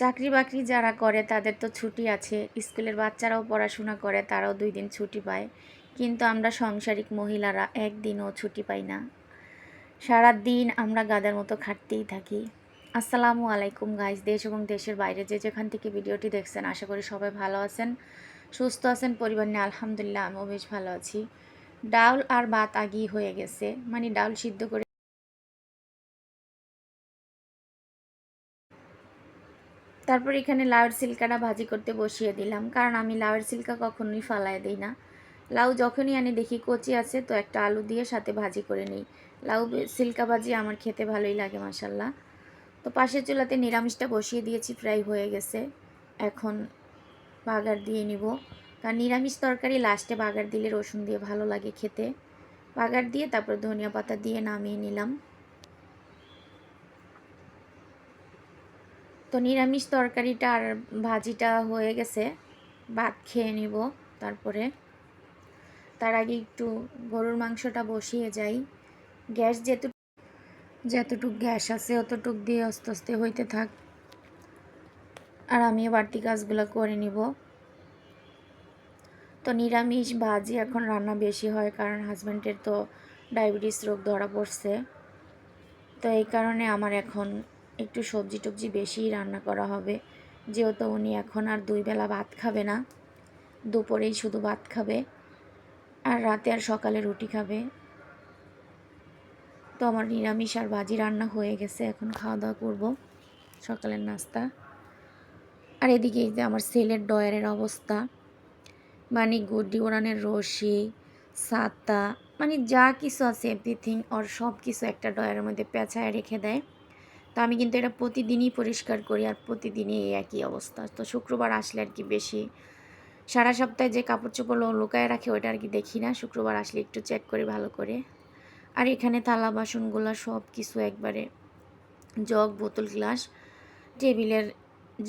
চাকরি বাকরি যারা করে, তাদের তো ছুটি আছে। স্কুলের বাচ্চারাও পড়াশোনা করে, তারাও দুই দিন ছুটি পায়। কিন্তু আমরা সংসারিক মহিলারা একদিনও ছুটি পাই না। সারা দিন আমরা গাদার মতো খাটতেই থাকি। আসসালামু আলাইকুম গাইজ দেশ এবং দেশের বাইরে যে যেখান থেকে ভিডিওটি দেখছেন, আশা করি সবাই ভালো আছেন, সুস্থ আছেন, পরিবার নিয়ে আলহামদুলিল্লাহ আমিও বেশ ভালো আছি। ডাউল আর ভাত আগেই হয়ে গেছে মানে ডাউল সিদ্ধ করে তারপর এখানে লাউয়ের সিল্কাটা ভাজি করতে বসিয়ে দিলাম। কারণ আমি লাউয়ের সিল্কা কখনোই ফালায় দিই না। লাউ যখনই আনি দেখি কচি আছে, তো একটা আলু দিয়ে সাথে ভাজি করে নিই। লাউ সিল্কা ভাজি আমার খেতে ভালোই লাগে মাসাল্লাহ তো পাশের চুলাতে নিরামিষটা বসিয়ে দিয়েছি ফ্রাই হয়ে গেছে। এখন বাগার দিয়ে নিব। কারণ নিরামিষ তরকারি লাস্টে বাগার দিলে রসুন দিয়ে ভালো লাগে খেতে। বাগার দিয়ে তারপর ধনিয়া পাতা দিয়ে নামিয়ে নিলাম। তো নিরামিষ তরকারিটা আর ভাজিটা হয়ে গেছে। ভাত খেয়ে নিব তারপরে। তার আগে একটু গরুর মাংসটা বসিয়ে যাই। গ্যাস যেহেতু যতটুক গ্যাস আছে অতটুক দিয়ে আস্তে আস্তে হইতে থাক। আর আমি বাড়তি কাজগুলো করে নিব। তো নিরামিষ ভাজি এখন রান্না বেশি হয় কারণ হাজব্যান্ডের তো ডায়াবেটিস রোগ ধরা পড়ছে। তো এই কারণে আমার এখন একটু সবজি টবজি বেশিই রান্না করা হবে। যেহেতু উনি এখন আর দুই বেলা ভাত খাবে না, দুপুরেই শুধু ভাত খাবে আর রাতে আর সকালে রুটি খাবে। তো আমার নিরামিষ আর ভাজি রান্না হয়ে গেছে, এখন খাওয়া দাওয়া করব সকালের নাস্তা। আর এদিকে যে আমার সেলের ডয়ারের অবস্থা মানে গুড্ডি ওড়ানের রশি সাতা মানে যা কিছু আছে এভরিথিং ওর সব কিছু একটা ডয়ারের মধ্যে পেঁচায় রেখে দেয়। তো আমি কিন্তু এটা প্রতিদিনই পরিষ্কার করি আর প্রতিদিনই এই একই অবস্থা। তো শুক্রবার আসলে আর কি বেশি সারা সপ্তাহে যে কাপড় চোপড় লুকায় রাখে ওটা আর কি দেখি না। শুক্রবার আসলে একটু চেক করি ভালো করে। আর এখানে থালা বাসনগুলো সব কিছু একবারে জগ, বোতল, গ্লাস, টেবিলের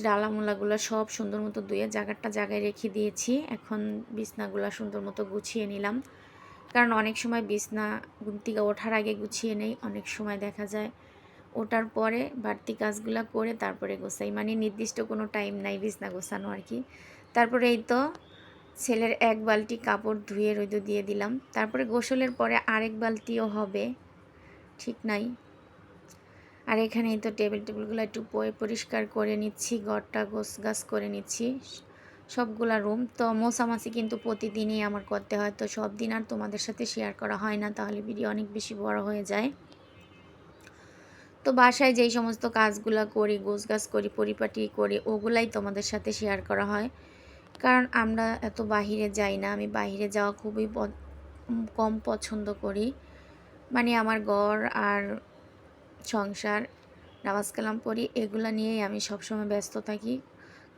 ডালামুলাগুলো সব সুন্দর মতো ধুয়ে জায়গাটা জায়গায় রেখে দিয়েছি। এখন বিছনাগুলো সুন্দর মতো গুছিয়ে নিলাম। কারণ অনেক সময় বিছনা ঘুম থেকে ওঠার আগে গুছিয়ে নেই, অনেক সময় দেখা যায় ওঠার পরে বাড়তি কাজগুলো করে তারপরে গোসাই। মানে নির্দিষ্ট কোনো টাইম নাই বিছনা গোছানো আর কি। তারপরে এই তো ছেলের এক বালতি কাপড় ধুয়ে রইদ দিয়ে দিলাম। তারপরে গোসলের পরে আরেক বালতিও হবে। ঠিক নাই। আর এখানে তো টেবিল টেবিলগুলো একটু পরিষ্কার করে নিচ্ছি, ঘরটা গোছ গাছ করে নিচ্ছি। সবগুলা রুম তো মোছামাছি কিন্তু প্রতিদিনই আমার করতে হয়। তো সব দিন আর তোমাদের সাথে শেয়ার করা হয় না, তাহলে ভিডিও অনেক বেশি বড় হয়ে যায়। তো বাসায় যেই সমস্ত কাজগুলো করি গোছ গাছ করি, পরিপাটি করি, ওগুলাই তোমাদের সাথে শেয়ার করা হয়। কারণ আমরা এত বাহিরে যাই না, আমি বাহিরে যাওয়া খুবই কম পছন্দ করি। মানে আমার ঘর আর সংসার, নামাজ কালাম পড়ি, এগুলো নিয়েই আমি সবসময় ব্যস্ত থাকি।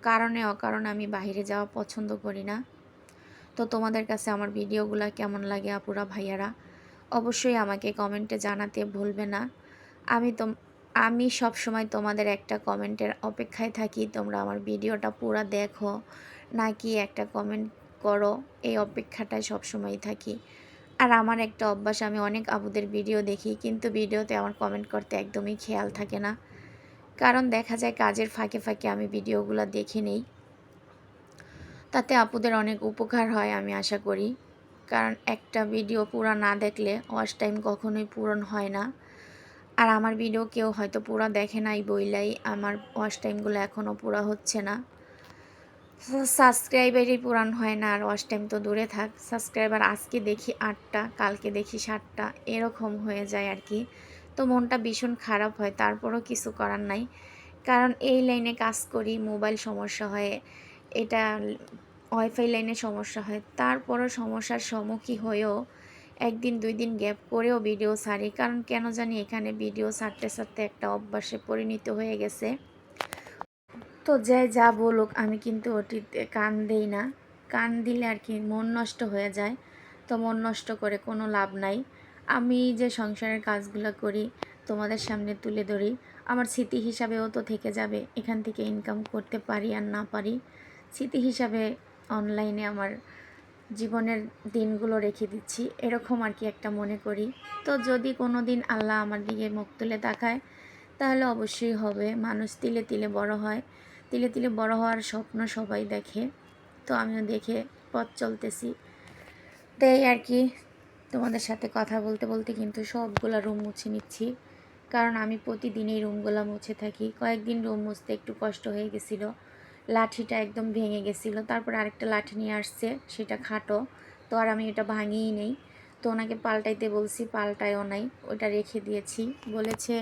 কারণে অকারণে আমি বাইরে যাওয়া পছন্দ করি না। তো তোমাদের কাছে আমার ভিডিওগুলো কেমন লাগে আপুরা, ভাইয়ারা? অবশ্যই আমাকে কমেন্টে জানাতে ভুলবে না। আমি তো আমি সব সময় তোমাদের একটা কমেন্টের অপেক্ষায় থাকি, তোমরা আমার ভিডিওটা পুরো দেখো, নাকি একটা কমেন্ট করো, এই অপেক্ষাটায় সবসময় থাকি। আর আমার একটা অভ্যাস, আমি অনেক আবুদের ভিডিও দেখি, কিন্তু ভিডিওতে আমার কমেন্ট করতে একদমই খেয়াল থাকে না। কারণ দেখা যায় কাজের ফাঁকে ফাঁকে আমি ভিডিওগুলো দেখে নেই। তাতে আপুদের অনেক উপকার হয়, আমি আশা করি। কারণ একটা ভিডিও পুরো না দেখলে ওয়াচ টাইম কখনোই পূরণ হয় না। আর আমার ভিডিও কেউ হয়তো পুরো দেখে নাই বইলাই। আমার ওয়াচ টাইমগুলো এখনও পুরো হচ্ছে না। সাবস্ক্রাইবারই পুরান হয় না আর ওয়াচ টাইম তো দূরে থাক। সাবস্ক্রাইবার আজকে দেখি আটটা, কালকে দেখি সাতটা, এরকম হয়ে যায় আর কি। তো মনটা ভীষণ খারাপ হয়, তারপরও কিছু করার নাই। কারণ এই লাইনে কাজ করি মোবাইল সমস্যা হয়, এটা ওয়াইফাই লাইনে সমস্যা হয়, তারপরও সমস্যার সম্মুখীন হয়েও একদিন, দুই দিন গ্যাপ করেও ভিডিও ছাড়ি। কারণ কেন জানি এখানে ভিডিও ছাড়তে ছাড়তে একটা অভ্যাসে পরিণত হয়ে গেছে। তো যে যা বলুক, আমি কিন্তু ওটিতে কান দেই না। কান দিলে আর কি মন নষ্ট হয়ে যায়। তো মন নষ্ট করে কোনো লাভ নাই। আমি যে সংসারের কাজগুলো করি, তোমাদের সামনে তুলে ধরি, আমার স্মৃতি হিসাবেও তো থেকে যাবে। এখান থেকে ইনকাম করতে পারি আর না পারি। স্মৃতি হিসাবে অনলাইনে আমার জীবনের দিনগুলো রেখে দিচ্ছি। এরকম আর কি একটা মনে করি। তো যদি কোনো দিন আল্লাহ আমার দিকে মুখ তুলে তাকায়, তাহলে অবশ্যই হবে। মানুষ তিলে তিলে বড় হয়। তিলে তিলে বড় হওয়ার স্বপ্ন সবাই দেখে। তো আমিও দেখে পথ চলতেছি। তো এই আর কি, তোমাদের সাথে কথা বলতে বলতে কিন্তু সবগুলা রুম মুছে নিচ্ছি। কারণ আমি প্রতিদিনই রুমগুলো মুছে থাকি। কয়েকদিন রুম মুছতে একটু কষ্ট হয়ে গেছিল। লাঠিটা একদম ভেঙে গেছিল। তারপর আরেকটা লাঠি নিয়ে আসছে, সেটা খাটো। তো আর আমি এটা ভাঙিই নেই। তো ওনাকে পাল্টাইতে বলছি, পাল্টায়ও নাই। ওটা রেখে দিয়েছি। বলেছে,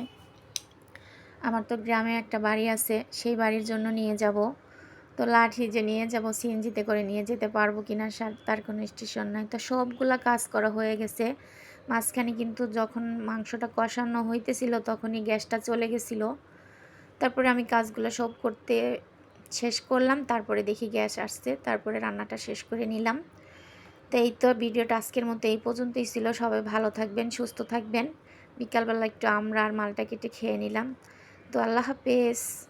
আমার তো গ্রামে একটা বাড়ি আছে, সেই বাড়ির জন্য নিয়ে যাব। তো লাঠি যে নিয়ে যাব, সিএনজিতে করে নিয়ে যেতে পারব কি না তার কোনো স্টেশন নাই। তো সবগুলা কাজ করা হয়ে গেছে। মাঝখানে কিন্তু যখন মাংসটা কষানো হইতেছিল, তখনই গ্যাসটা চলে গেছিল। তারপরে আমি কাজগুলো সব করতে শেষ করলাম, তারপরে দেখি গ্যাস আসছে, তারপরে রান্নাটা শেষ করে নিলাম। তো এই তো ভিডিওটা আজকের মতো এই পর্যন্তই ছিল। সবাই ভালো থাকবেন, সুস্থ থাকবেন। বিকালবেলা একটু আমরা আর মালটা কেটে খেয়ে নিলাম। তো আল্লাহ হাফেজ।